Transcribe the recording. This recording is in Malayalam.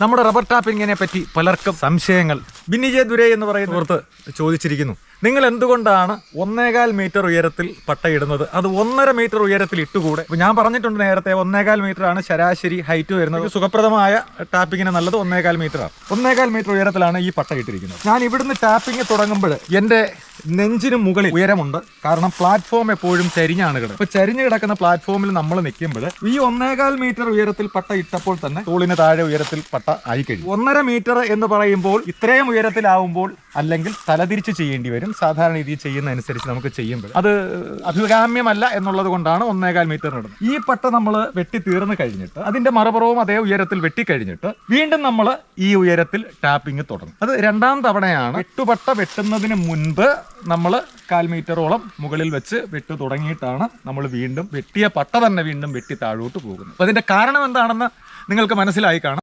നമ്മുടെ റബ്ബർ ടാപ്പിങ്ങിനെ പറ്റി പലർക്കും സംശയങ്ങൾ. ബിന്നി ദുരേ എന്ന് പറയുന്ന പുറത്ത് ചോദിച്ചിരിക്കുന്നു. നിങ്ങൾ എന്തുകൊണ്ടാണ് ഒന്നേകാൽ മീറ്റർ ഉയരത്തിൽ പട്ടയിടുന്നത് അത് ഒന്നര മീറ്റർ ഉയരത്തിൽ ഇട്ടുകൂടെ? ഞാൻ പറഞ്ഞിട്ടുണ്ട് നേരത്തെ ഒന്നേകാൽ മീറ്റർ ആണ് ശരാശരി ഹൈറ്റ് വരുന്നത്. സുഖപ്രദമായ ടാപ്പിങ്ങിന് നല്ലത് ഒന്നേകാൽ മീറ്റർ ആണ്. ഒന്നേകാൽ മീറ്റർ ഉയരത്തിലാണ് ഈ പട്ട ഇട്ടിരിക്കുന്നത്. ഞാൻ ഇവിടുന്ന് ടാപ്പിംഗ് തുടങ്ങുമ്പോൾ എന്റെ നെഞ്ചിന് മുകളിൽ ഉയരമുണ്ട്. കാരണം പ്ലാറ്റ്ഫോം എപ്പോഴും ചരിഞ്ഞാണ് കിടക്കുന്നത്. അപ്പൊ ചരിഞ്ഞ് കിടക്കുന്ന പ്ലാറ്റ്ഫോമിൽ നമ്മൾ നിൽക്കുമ്പോൾ ഈ ഒന്നേകാൽ മീറ്റർ ഉയരത്തിൽ പട്ട ഇട്ടപ്പോൾ തന്നെ തോളിന് താഴെ ഉയരത്തിൽ പട്ട ആയി കഴിഞ്ഞു ഒന്നര മീറ്റർ എന്ന് പറയുമ്പോൾ ഇത്രയും ഉയരത്തിലാവുമ്പോൾ അല്ലെങ്കിൽ തലതിരിച്ച് ചെയ്യേണ്ടി വരും. സാധാരണ രീതിയിൽ ചെയ്യുന്ന അനുസരിച്ച് നമുക്ക് ചെയ്യുമ്പോൾ. അത് അഭികാമ്യമല്ല എന്നുള്ളത് കൊണ്ടാണ് ഒന്നേകാൽ മീറ്റർ ഇടുന്നത് ഈ പട്ട നമ്മൾ വെട്ടി തീർന്നു കഴിഞ്ഞിട്ട് അതിന്റെ മറുപുറവും അതേ ഉയരത്തിൽ വെട്ടിക്കഴിഞ്ഞിട്ട് വീണ്ടും നമ്മൾ ഈ ഉയരത്തിൽ ടാപ്പിംഗ് തുടങ്ങും. അത് രണ്ടാം തവണയാണ് വെട്ടുപട്ട വെട്ടുന്നതിന് മുൻപ് നമ്മൾ കാൽ മീറ്ററോളം മുകളിൽ വെച്ച് വെട്ടു തുടങ്ങിയിട്ടാണ് നമ്മൾ വീണ്ടും വെട്ടിയ പട്ട തന്നെ വീണ്ടും വെട്ടി താഴോട്ട് പോകുന്നത്. അതിന്റെ കാരണം എന്താണെന്ന് നിങ്ങൾക്ക് മനസ്സിലായി കാണാം.